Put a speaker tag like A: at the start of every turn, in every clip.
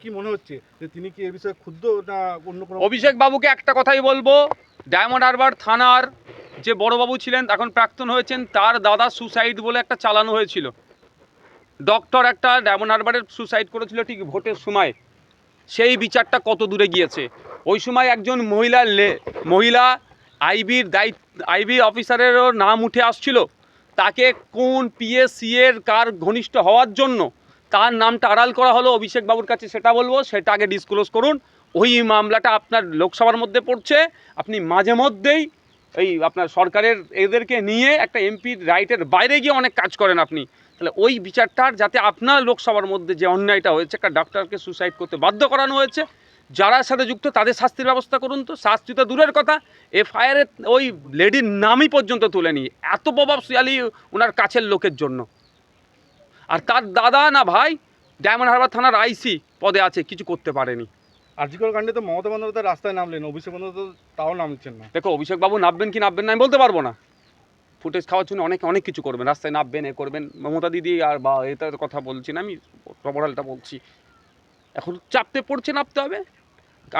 A: কি মনে হচ্ছে? যে তিনি কি বিষয়ে ক্ষুব্ধ না অন্য কোনো
B: অভিষেক বাবুকে একটা কথাই বলব, ডায়মন্ড হারবার থানার যে বড়বাবু ছিলেন, এখন প্রাক্তন হয়েছেন, তার দাদা সুসাইড বলে একটা চালানো হয়েছিল। ডক্টর একটা ডায়মন্ড হারবারের সুসাইড করেছিল ঠিক ভোটের সময়। সেই বিচারটা কত দূরে গিয়েছে? ওই সময় একজন মহিলা লে, মহিলা আইবির দায়িত্ব, আইবি অফিসারেরও নাম উঠে আসছিল। তাকে কোন পিএসসি এর কার ঘনিষ্ঠ হওয়ার জন্য তার নামটা আড়াল করা হলো অভিষেক বাবুর কাছে সেটা বলব, সেটা আগে ডিসক্লোজ করুন। ওই মামলাটা আপনার লোকসভার মধ্যে পড়ছে, আপনি মাঝে মধ্যেই এই আপনার সরকারের এদেরকে নিয়ে একটা এমপির রাইটের বাইরে গিয়ে অনেক কাজ করেন আপনি। তাহলে ওই বিচারটার যাতে আপনার লোকসভার মধ্যে যে অন্যায়টা হয়েছে, একটা ডাক্তারকে সুসাইড করতে বাধ্য করানো হয়েছে যারা সাথে যুক্ত তাদের শাস্তির ব্যবস্থা করুন তো, শাস্তি তো দূরের কথা এফআইআরে ওই লেডির নামই পর্যন্ত তুলে তুলেনি এত প্রভাবশালী ওনার কাছের লোকের জন্য। আর তার দাদা না ভাই ডায়মন্ড হারবার থানার আইসি পদে আছে কিছু করতে পারেনি।
A: আর্জিকর কাণ্ডে তো মমতা বন্দ্যোপাধ্যায় রাস্তায় নামলেন অভিষেক বন্দ্যোপাধ্যায় তাও নামছেন না।
B: দেখো অভিষেক বাবু নামবেন কি নামবেন না আমি বলতে পারব না। ফুটেজ খাওয়ার জন্য অনেক অনেক কিছু করবেন রাস্তায় নামবেন এ করবেন। মমতা দিদি আর বা এটার কথা বলছি না আমি প্রবরালটা বলছি। এখন চাপতে পড়ছে নামতে হবে।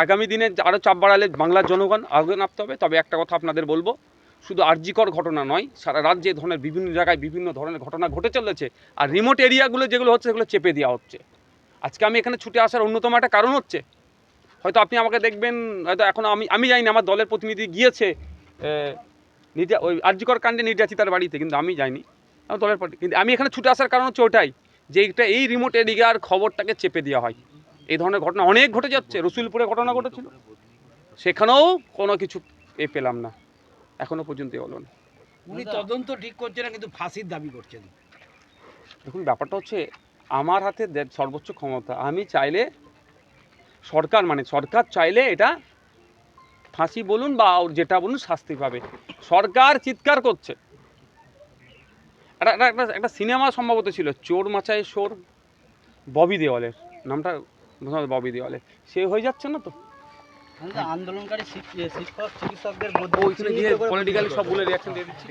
B: আগামী দিনে আরও চাপ বাড়ালে বাংলার জনগণ আগে নামতে হবে তবে একটা কথা আপনাদের বলব শুধু আর্যিকর ঘটনা নয়, সারা রাজ্যে ধরনের বিভিন্ন জায়গায় বিভিন্ন ধরনের ঘটনা ঘটে চলেছে আর রিমোট এরিয়াগুলো যেগুলো হচ্ছে সেগুলো চেপে দেওয়া হচ্ছে। আজকে আমি এখানে ছুটে আসার অন্যতম একটা কারণ হচ্ছে, হয়তো আপনি আমাকে দেখবেন, হয়তো এখন আমি আমি জানি না, আমার দলের প্রতিনিধি গিয়েছে নির্যা, ওই আর্যিকর কাণ্ডে নির্যাতিতার বাড়িতে, কিন্তু আমি যাইনি, আমার দলের পার্টি কিন্তু আমি এখানে ছুটে আসার কারণ হচ্ছে ওটাই, যে এইটা, এই রিমোট এরিয়ার খবরটাকে চেপে দেওয়া হয়। এই ধরনের ঘটনা অনেক ঘটে যাচ্ছে, রসুলপুরে ঘটনা ঘটেছিল, সেখানেও কোনো কিছু এ পেলাম না। এখনও পর্যন্ত হলো না
C: উনি তদন্ত ঠিক করছেন না কিন্তু ফাঁসির দাবি করছেন।
B: দেখুন ব্যাপারটা হচ্ছে আমার হাতে সর্বোচ্চ ক্ষমতা। আমি চাইলে সরকার মানে সরকার চাইলে এটা ফাঁসি বলুন বা ওর যেটা বলুন শাস্তি পাবে। সরকার চিৎকার করছে। একটা একটা- একটা একটা সিনেমা সম্ভবত ছিল চোর মাচায় চোর ববি দেওয়ালের। নামটা ববি দেওয়ালের। সে হয়ে যাচ্ছে না তো?
C: আন্দোলনকারী শিক্ষক চিকিৎসকদের
B: ওইখানে গিয়ে পলিটিক্যালি সব বলে রিয়াকশন দিয়ে দিচ্ছি।